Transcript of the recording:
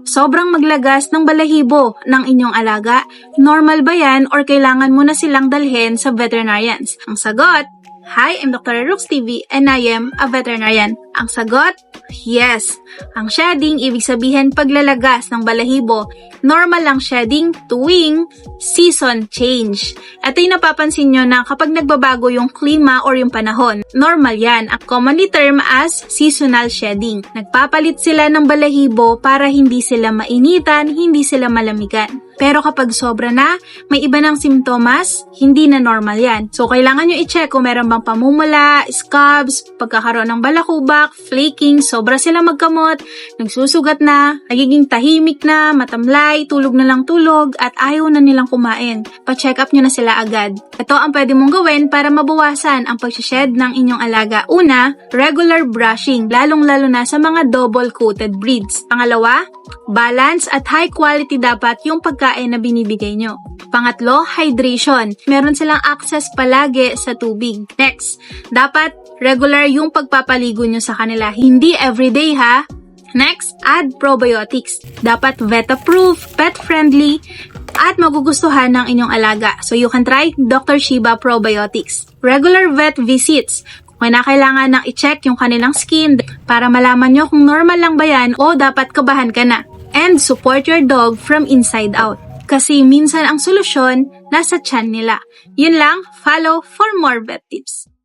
Sobrang maglagas ng balahibo ng inyong alaga. Normal ba yan or kailangan mo na silang dalhin sa veterinarians? Ang sagot, Hi, I'm Dr. Rooks TV and I am a veterinarian. Ang sagot, yes. Ang shedding, ibig sabihin paglalagas ng balahibo. Normal lang shedding tuwing season change. Ito yung napapansin nyo na kapag nagbabago yung klima or yung panahon, normal yan. Ang commonly term as seasonal shedding. Nagpapalit sila ng balahibo para hindi sila mainitan, hindi sila malamigan. Pero kapag sobra na, may iba ng simptomas, hindi na normal yan. So, kailangan nyo i-check kung meron bang pamumula, scabs, pagkakaroon ng balakubak, flaking, sobra sila magkamot, nagsusugat na, nagiging tahimik na, matamlay, tulog na lang tulog, at ayaw na nilang kumain. Pa-check up nyo na sila agad. Ito ang pwede mong gawin para mabawasan ang pag-shed ng inyong alaga. Una, regular brushing, lalong-lalo na sa mga double-coated breeds. Pangalawa, balance at high quality dapat yung pagkain na binibigay nyo. Pangatlo, hydration. Meron silang access palagi sa tubig. Next, dapat regular yung pagpapaligo nyo sa kanila. Hindi everyday ha. Next, add probiotics. Dapat vet-approved, pet-friendly, at magugustuhan ng inyong alaga. So you can try Dr. Shiba Probiotics. Regular vet visits. Kung na kailangan ng i-check yung kanilang skin para malaman nyo kung normal lang ba yan o dapat kabahan ka na. And support your dog from inside out. Kasi minsan ang solusyon nasa tiyan nila. Yun lang, follow for more vet tips.